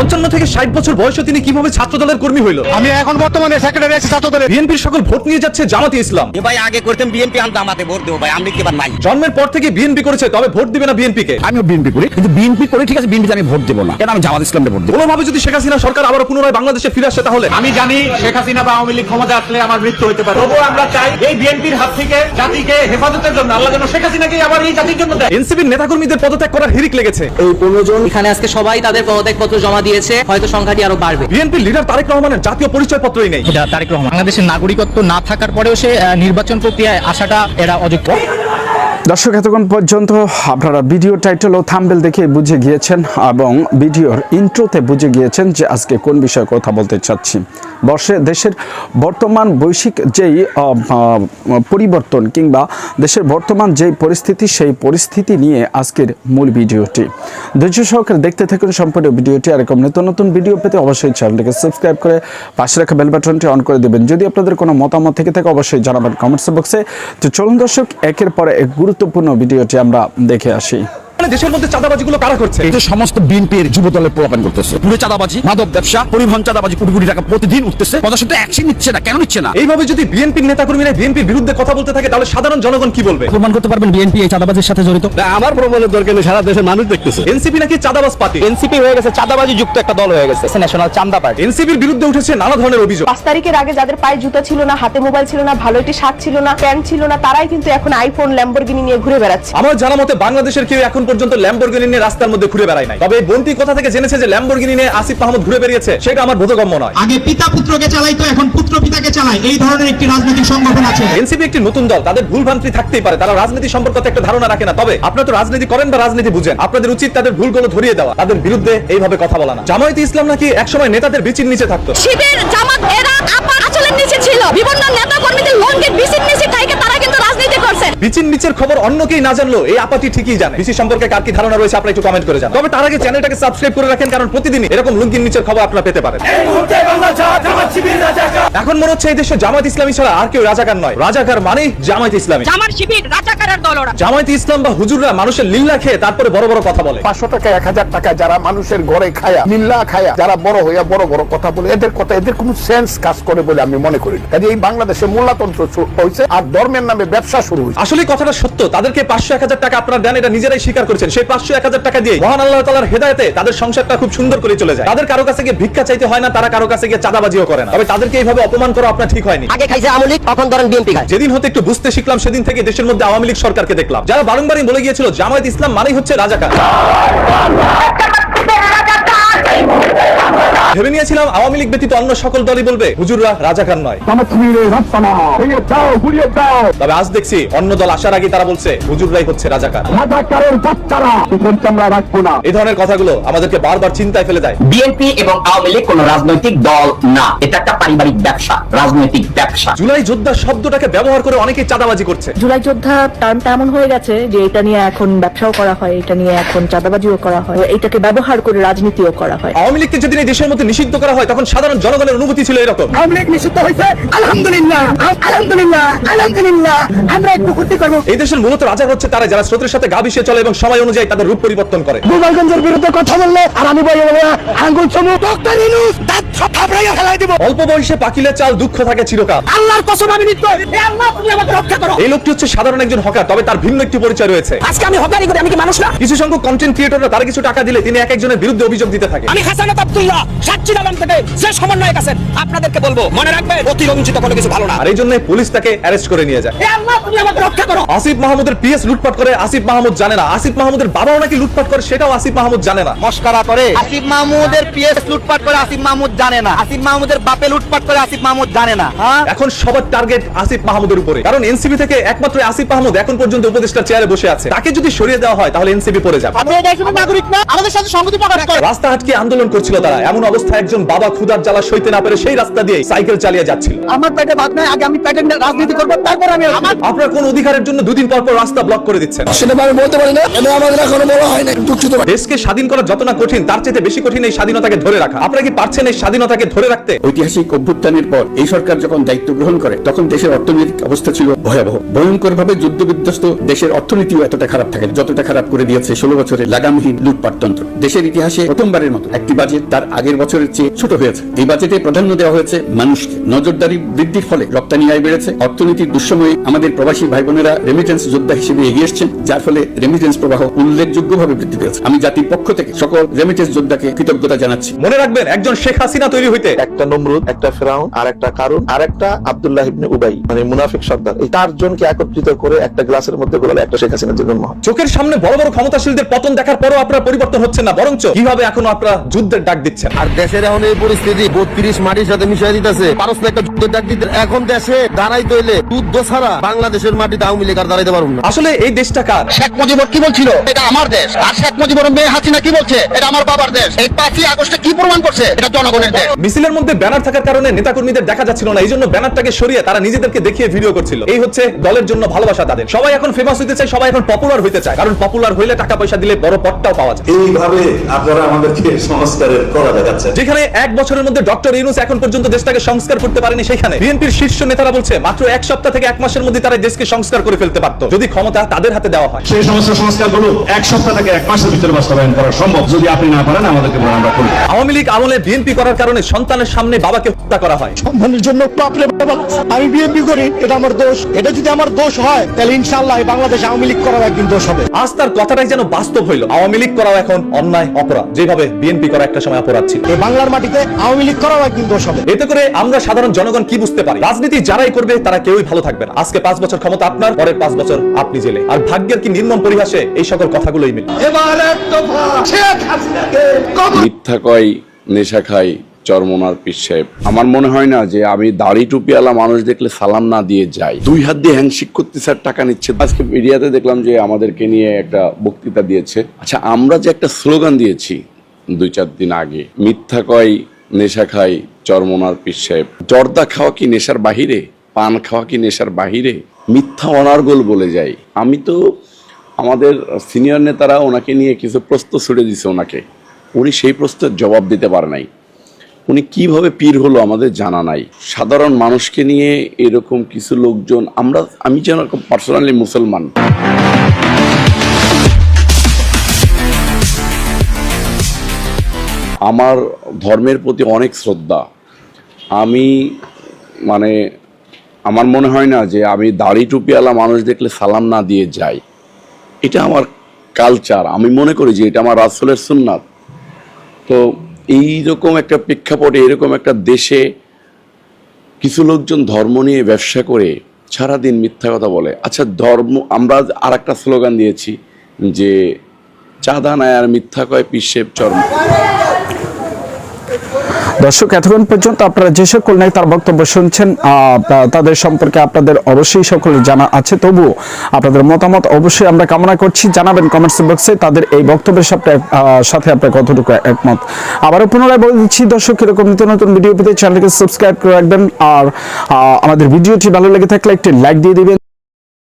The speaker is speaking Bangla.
পঞ্চান্ন থেকে ষাট বছর বয়সে তিনি কীভাবে ছাত্র দলের কর্মী হইল? আমি এখন বর্তমানে সেক্রেটারি আছি ছাত্র দলের বিএনপির সকল ভোট নিয়ে যাচ্ছে জামাতে ইসলাম। এ ভাই আগে করতেন বিএনপি আনতাম আমাদের ভোট দেবো ভাই আমি কি এবার নাই? জন্মের পর থেকে বিএনপি করেছে তবে ভোট দিবে না বিএনপি কে আমিও বিএনপি করি কিন্তু বিএনপি করে ঠিক আছে বিএনপিতে আমি ভোট দেবো না। কেন আমি জামাত ইসলামকে ভোট দেবো? কোনোভাবে যদি শেখ হাসিনা সরকার আবার পুনরায় বাংলাদেশে ফিরে আসে তাহলে? আমি জানি শেখ হাসিনা বা আওয়ামী লীগ ক্ষমতা আসলে আমার মৃত্যু হতে পারে। তবুও আমরা চাই এই বিএনপির হাত থেকে জাতিকে হেফাজতের জন্য আল্লাহ যেন শেখ হাসিনাকে আবার এই জাতির জন্য দেয়। এনসিপির নেতাকর্মীদের পদত্যাগ করার হিরিক লেগেছে। এখানে আজকে সবাই তাদের পদত্যাগপত্র জমা দিয়েছে হয়তো সংখ্যাটি আরও বাড়বে। বিএনপি লিডার তারেক রহমানের জাতীয় পরিচয় পত্রই নেই তারেক রহমান। বাংলাদেশের নাগরিকত্ব না থাকার পরেও সে আহ, নির্বাচন প্রক্রিয়ায় আসাটা এরা অযোগ্য। দর্শক, এতক্ষণ পর্যন্ত আপনারা ভিডিও টাইটেল ও থাম্বেল দেখে বুঝে গিয়েছেন এবং ভিডিওর ইন্ট্রোতে বুঝে গিয়েছেন যে আজকে কোন বিষয়ে কথা বলতে চাচ্ছি। বর্ষে দেশের বর্তমান বৈশ্বিক যেই পরিবর্তন কিংবা দেশের বর্তমান যেই পরিস্থিতি, সেই পরিস্থিতি নিয়ে আজকের মূল ভিডিওটি। ধৈর্য সহকারে দেখতে থাকুন সম্পূর্ণ ভিডিওটি। আর এরকম নতুন নতুন ভিডিও পেতে অবশ্যই চ্যানেলটিকে সাবস্ক্রাইব করে পাশে রাখা বেল বাটনটি অন করে দেবেন। যদি আপনাদের কোনো মতামত থেকে থাকে, অবশ্যই জানাবেন কমেন্টস বক্সে তো চলুন দর্শক, একের পরে এক গুরুত্বপূর্ণ ভিডিওটি আমরা দেখে আসি। দেশের মধ্যে চাঁদাবাজিগুলো কারা করছে? এটা সমস্ত বিএনপির যুব দলের প্রলাপন করতেছে। পুরো চাঁদাবাজি? মাদক ব্যবসা পরিবহন চাঁদাবাজি কোটি কোটি টাকা প্রতিদিন উঠতেছে। অ্যাকশন নিচ্ছে না কেন নিচ্ছে না? এইভাবে যদি বিএনপির নেতাকর্মীরা বিএনপির বিরুদ্ধে কথা বলতে থাকে তাহলে সাধারণ জনগণ কি বলবে? প্রমাণ করতে পারবেন বিএনপি এই চাঁদাবাজির সাথে জড়িত? আমার প্রমাণের দরকার নেই সারা দেশের মানুষ দেখতেছে। এনসিপি নাকি চাঁদাবাজ পার্টি? এনসিপি হয়ে গেছে চাঁদাবাজি যুক্ত একটা দল হয়ে গেছে ন্যাশনাল চান্দা পার্টি এনসিপির বিরুদ্ধে উঠেছে নানা ধরনের অভিযোগ। পাঁচ তারিখের আগে যাদের পায়ে জুতা ছিল না হাতে মোবাইল ছিল না ভালো একটি শার্ট ছিল না প্যান্ট ছিল না তারাই কিন্তু এখন আইফোন ল্যাম্বরগিনি নিয়ে ঘুরে বেড়াচ্ছে। আমার জানা মতে বাংলাদেশের কেউ এখন পর্যন্ত ল্যাম্বরগিনি নিয়ে রাস্তার মধ্যে ঘুরে বেড়ায় নাই। তবে এই বন্টি কোথা থেকে জেনেছে যে ল্যাম্বরগিনি নিয়ে আসিফ মাহমুদ ঘুরে বেরিয়েছে সেটা আমার বোধগম্য নয়। আগে পিতা পুত্রকে চালাইতো এখন পুত্র পিতাকে চালায়। এই ধরনের একটি রাজনৈতিক সংগঠন আছে। এনসিপি একটি নতুন দল তাদের ভুল ভ্রান্তি থাকতেই পারে তারা রাজনীতি সম্পর্কে একটা ধারণা রাখে না। তবে আপনারা তো রাজনীতি করেন বা রাজনীতি বুঝেন আপনাদের উচিত তাদের ভুলগুলো ধরিয়ে দেওয়া তাদের বিরুদ্ধে এইভাবে কথা বলা না। জামায়াতে ইসলাম নাকি একসময় নেতাদের বিচির নিচে থাকতো? শিবির জামাত এরা আপার আচলের নিচে ছিল। বিভিন্ন নেতা কর্মীদের লঙ্গির বিসির নিচে থেকে তারা কিন্তু বিচির নিচের খবর অন্য কেই না জানলো এই আপাটি ঠিকই জানে। বিসি সম্পর্কে কার কি ধারণা রয়েছে আপনারা একটু কমেন্ট করে জানান। তবে তার আগে চ্যানেলটাকে সাবস্ক্রাইব করে রাখেন কারণ প্রতিদিন এরকম লুঙ্গির নিচের খবর আপনারা পেতে পারেন। এখন মনে হচ্ছে এই দেশে জামাত ইসলামী ছাড়া আর কেউ রাজাকার নয়। রাজাকার মানেই জামাত ইসলামী। জামার শিবির রাজাকারের দল ওরা। জামায়াতে ইসলাম বা হুজুররা মানুষের লিল্লা খেয়ে তারপরে বড় বড় কথা বলে। পাঁচশো টাকা এক হাজার টাকা যারা মানুষের ঘরে খায়া মিল্লা খায়া যারা বড় হইয়া বড় বড় কথা বলে এদের কথা এদের কোনো সেন্স কাজ করে বলে আমি মনে করি না। কাজে এই বাংলাদেশে মূল্যতন্ত্র শুরু হয়েছে আর ধর্মের নামে ব্যবসা শুরু হয়েছে আসলে কথাটা সত্য। তাদেরকে পাঁচশো এক হাজার টাকা আপনারা দেন এটা নিজেরাই স্বীকার করেছেন। সেই পাঁচশো এক হাজার টাকা দিয়ে মহান আল্লাহ তালার হেদায়তে তাদের সংসারটা খুব সুন্দর করে চলে যায়। তাদের কারও কাছে গিয়ে ভিক্ষা চাইতে হয় না তারা কারও কাছে গিয়ে চাঁদাবাজিও করে না। তবে তাদেরকে এইভাবে অপমান করা আপনার ঠিক হয়নি। আগে খাইছে আওয়ামী লীগ এখন ধরেন বিএনপি খায়। যেদিন হতে একটু বুঝতে শিখলাম সেদিন থেকে দেশের মধ্যে আওয়ামী লীগ সরকারকে দেখলাম। যারা বারংবারই বলে গিয়েছিল জামায়াত ইসলাম মানেই হচ্ছে রাজাকার। ভেবে নিয়েছিলাম আওয়ামী লীগ ব্যতীত অন্য সকল দলই বলবে হুজুররা রাজাকার নয়। তবে আজ দেখছি অন্য দল আসার আগে তারা বলছে হুজুররাই হচ্ছে রাজাকার। এই ধরনের কথাগুলো আমাদেরকে বারবার চিন্তায় ফেলে দেয়। বিএনপি এবং আওয়ামী লীগ কোন রাজনৈতিক দল না। এটা একটা পারিবারিক ব্যবসা রাজনৈতিক ব্যবসা। জুলাই যোদ্ধা শব্দটাকে ব্যবহার করে অনেকেই চাঁদাবাজি করছে। জুলাই যোদ্ধা টার্মটা এমন হয়ে গেছে যে এটা নিয়ে এখন ব্যবসাও করা হয় এটা নিয়ে এখন চাঁদাবাজিও করা হয় এটাকে ব্যবহার করে রাজনীতিও করা হয়। আওয়ামী লীগকে যেদিন এই দেশের মধ্যে নিষিদ্ধ করা হয় তখন সাধারণ জনগণের অনুভূতি ছিল এরকম। আওয়ামী লীগ নিষিদ্ধ হয়েছে? আলহামদুলিল্লাহ। আলহামদুলিল্লাহ। আলহামদুলিল্লাহ। আমরা একটু করব। এই দেশের মূলত রাজা হচ্ছে তারা যারা স্রোতের সাথে গা ভিসিয়ে চলে এবং সময় অনুযায়ী তাদের রূপ পরিবর্তন করে। গোপালগঞ্জের বিরুদ্ধে কথা বললে আর আমি বলে আঙ্গুল চমু ডক্টর ইনুস দাঁত সব থাপড়াইয়া ফেলাই দিব। অল্প বয়সে পাকিলে চাল দুঃখ থাকে চিরকাল। আল্লাহর কসম আমি নিত্য হে আল্লাহ তুমি আমাকে রক্ষা করো। এই লোকটি হচ্ছে সাধারণ একজন হকার তবে তার ভিন্ন একটি পরিচয় রয়েছে। আজকে আমি হকারি করি আমি কি মানুষ না? কিছু সংখ্যক কন্টেন্ট ক্রিয়েটররা তার কিছু টাকা দিলে তিনি এক একজনের বিরুদ্ধে অভিযোগ দিতে থাকে। আমি হাসানাত আব্দুল্লাহ থেকে যে সমন্বয়ক আছেন আপনাদেরকে বলব মনে রাখবেন অতিরঞ্জিত কোনো কিছু ভালো না। আর এই জন্য পুলিশ তাকে অ্যারেস্ট করে নিয়ে যায়। হে আল্লাহ তুমি আমাকে রক্ষা করো। আসিফ মাহমুদের পিএস লুটপাট করে আসিফ মাহমুদ জানে না। আসিফ মাহমুদের বাবাও নাকি লুটপাট করে সেটাও আসিফ মাহমুদ জানে না। মস্কারা করে। আসিফ মাহমুদের পিএস লুটপাট করে আসিফ মাহমুদ জানে না। আসিফ মাহমুদের বাপে লুটপাট করে আসিফ মাহমুদ জানে না। হ্যাঁ? এখন সবার টার্গেট আসিফ মাহমুদের উপরে। কারণ এনসিবি থেকে একমাত্র আসিফ মাহমুদ এখন পর্যন্ত উপদেষ্টার চেয়ারে বসে আছে। তাকে যদি সরিয়ে দেওয়া হয় তাহলে এনসিবি পড়ে যাবে। এই দেশের নাগরিক না? আমাদের সাথে সংগতি প্রকাশ করেন। রাস্তা আন্দোলন করছিল তারা? এমন অবস্থায় একজন বাবা ক্ষুদার জ্বালা সইতে না পেরে সেই রাস্তা দিয়ে সাইকেল চালিয়ে যাচ্ছিল। আমার পেটে ভাত নাই আগে আমি পেটে রাজনীতি করব তারপর আমি আপনার কোন অধিকারের জন্য দুদিন পর পর রাস্তা ব্লক করে দিচ্ছেন? সেটা আমি বলতে পারি না এটা আমাদের এখনও বলা হয় না দুঃখিত দেশকে স্বাধীন করা যত না কঠিন তার চেয়ে বেশি কঠিন এই স্বাধীনতাকে ধরে রাখা। আপনারা কি পারছেন এই স্বাধীনতাকে ধরে রাখতে? ঐতিহাসিক অভ্যুত্থানের পর এই সরকার যখন দায়িত্ব গ্রহণ করে তখন দেশের অর্থনৈতিক অবস্থা ছিল ভয়াবহ। ভয়ঙ্কর ভাবে যুদ্ধ বিধ্বস্ত দেশের অর্থনীতিও এতটা খারাপ থাকে যতটা খারাপ করে দিয়েছে ষোলো বছরের লাগামহীন লুটপাটতন্ত্র। দেশের ইতিহাসে প্রথমবারের মতো একটি বাজেট তার আগের বছরের চেয়ে ছোট হয়েছে। এই বাজেটে প্রাধান্য দেওয়া হয়েছে মানুষকে। নজরদারি বৃদ্ধির ফলে রপ্তানি আয় বেড়েছে। অর্থনীতির দুঃসময়ে আমাদের প্রবাসী ভাই বোনেরা রেমিটেন্স যোদ্ধা হিসেবে এগিয়ে এসছেন যার ফলে রেমিটেন্স প্রবাহ উল্লেখযোগ্যভাবে বৃদ্ধি পেয়েছে। আমি জাতির পক্ষ থেকে সকল রেমিটেন্স যোদ্ধাকে কৃতজ্ঞতা জানাচ্ছি। মনে রাখবেন একজন শেখ হাসিনা তৈরি হইতে একটা নমরুদ একটা ফেরাউন আর একটা কারুন আর একটা আব্দুল্লাহ ইবনে উবাই মানে মুনাফিক সর্দার। এই চারজনকে একত্রিত করে একটা গ্লাসের মধ্যে গোলালে একটা শেখ হাসিনার জন্ম হয় চোখের সামনে বড় বড় ক্ষমতাশীলদের পতন দেখার পরও আপনার পরিবর্তন হচ্ছে না বরঞ্চ কীভাবে এখনও আপনারা যুদ্ধের ডাক দিচ্ছেন? আর দেশের এখন এই পরিস্থিতি বত্রিশ মাটির সাথে মিশিয়ে দিতেছে। পারস্য একটা যুদ্ধ ডাক দিতে এখন দেশে দাঁড়াইতে হইলে যুদ্ধ ছাড়া বাংলাদেশের মাটিতে আওয়ামী লীগ আর দাঁড়াইতে পারব না। আসলে এই দেশটা কার? শেখ মুজিবর কি বলছিল? এটা আমার দেশ। আর শেখ মুজিবর মেয়ে হাসিনা কি বলছে? এটা আমার বাবার দেশ। এই পাঁচই আগস্টে কি প্রমাণ করছে? এটা জনগণের দেশ। মিছিলের মধ্যে ব্যানার থাকার কারণে নেতাকর্মীদের দেখা যাচ্ছিল না এই জন্য ব্যানারটাকে সরিয়ে তারা নিজেদেরকে দেখিয়ে ভিডিও করছিল। এই হচ্ছে দলের জন্য ভালোবাসা তাদের। সবাই এখন ফেমাস হইতে চায় সবাই এখন পপুলার হইতে চায়। কারণ পপুলার হইলে টাকা পয়সা দিলে বড় পদটাও পাওয়া যায়। এইভাবে আপনারা আমাদেরকে সংস্কারের করা দেখাচ্ছেন যেখানে এক বছরের মধ্যে ডক্টর ইউনুস এখন পর্যন্ত দেশটাকে সংস্কার করতে পারেনি সেখানে বিএনপির শীর্ষ নেতারা বলছে মাত্র এক সপ্তাহ থেকে এক মাসের মধ্যে তারা দেশকে সংস্কার করে ফেলতে পারতো। যদি ক্ষমতা তাদের হাতে দেওয়া হয়। সেই সমস্ত সংস্কারগুলো এক সপ্তাহ থেকে এক মাসের ভিতরে বাস্তবায়ন করা সম্ভব যদি আপনি না পারেন আমাদেরকে আমরা করি। আওয়ামী লীগ আমলে বিএনপি করার কারণে সন্তানের সামনে বাবাকে হত্যা করা হয়। সম্মানের জন্য বাপরে বাবা আমি বিএনপি করি এটা আমার দোষ। এটা যদি আমার দোষ হয় তাহলে ইনশাআল্লাহ বাংলাদেশ আওয়ামী লীগ করার একদিন দোষ হবে। আজ তার কথাটাই যেন বাস্তব হইল। আওয়ামী লীগ করাও এখন অন্যায় অপরাধ। যেভাবে বিএনপি করা একটা সময় অপরাধ ছিল। বাংলার মাটিতে আওয়ামী লীগ করার একদিন দোষ হবে? এতে করে আমরা সাধারণ জনগণ কি বুঝতে পারি? রাজনীতি যারাই করবে তারা কেউই ভালো থাকবে না। আজকে পাঁচ বছর ক্ষমতা আপনার পরের পাঁচ বছর আপনি জেলে। আর ভাগ্যের কি নির্মম পরিহাসে এই সকল কথাগুলোই মিলে। মিথ্যা কয় নেশা খাই চরমনার পীর সাহেব। আমার মনে হয় না যে আমি দাড়ি টুপিওয়ালা মানুষ দেখলে সালাম না দিয়ে যাই। দুই হাত দিয়ে হ্যান্ডশেক করতে স্যার টাকা নিচ্ছে। আজকে মিডিয়াতে দেখলাম যে আমাদেরকে নিয়ে একটা বক্তৃতা দিয়েছে। আচ্ছা আমরা যে একটা স্লোগান দিয়েছি দুই চার দিন আগে। মিথ্যা কয়, নেশা খাই চরমনার পীর সাহেব। জর্দা খাওয়া কি নেশার বাহিরে? পান খাওয়া কি নেশার বাহিরে? মিথ্যা অনার্গল বলে যাই আমি তো আমাদের সিনিয়র নেতারা ওনাকে নিয়ে কিছু প্রশ্ন ছুড়ে দিছে ওনাকে। উনি সেই প্রশ্নের জবাব দিতে পারে নাই। উনি কীভাবে পীর হলো আমাদের জানা নাই। সাধারণ মানুষকে নিয়ে এরকম কিছু লোকজন, আমরা, আমি যেন পার্সোনালি মুসলমান। আমার ধর্মের প্রতি অনেক শ্রদ্ধা। আমি মানে আমার মনে হয় না যে আমি দাড়ি টুপিওয়ালা মানুষ দেখলে সালাম না দিয়ে যাই। এটা আমার কালচার আমি মনে করি যে এটা আমার রাসুলের সুন্নাত। তো এই রকম একটা প্রেক্ষাপটে, এরকম একটা দেশে কিছু লোকজন ধর্ম নিয়ে ব্যবসা করে, সারাদিন মিথ্যা কথা বলে। আচ্ছা ধর্ম, আমরা আর একটা স্লোগান দিয়েছি যে, চাঁদা নেয় আর মিথ্যা কয় পিসেব চর্ম। দর্শক, এতক্ষণ পর্যন্ত আপনারা যে সকল নেই তার বক্তব্য শুনছেন তাদের সম্পর্কে আপনাদের অবশ্যই সকলের জানা আছে। তবুও আপনাদের মতামত অবশ্যই আমরা কামনা করছি। জানাবেন কমেন্টস বক্সে তাদের এই বক্তব্যের সাথে সাথে আপনার কতটুকু একমত। আবারও পুনরায় বলে দিচ্ছি, দর্শক, এরকম নিত্য নতুন ভিডিও পেতে চ্যানেলকে সাবস্ক্রাইব করে রাখবেন। আর আমাদের ভিডিওটি ভালো লেগে থাকলে একটি লাইক দিয়ে দিবেন।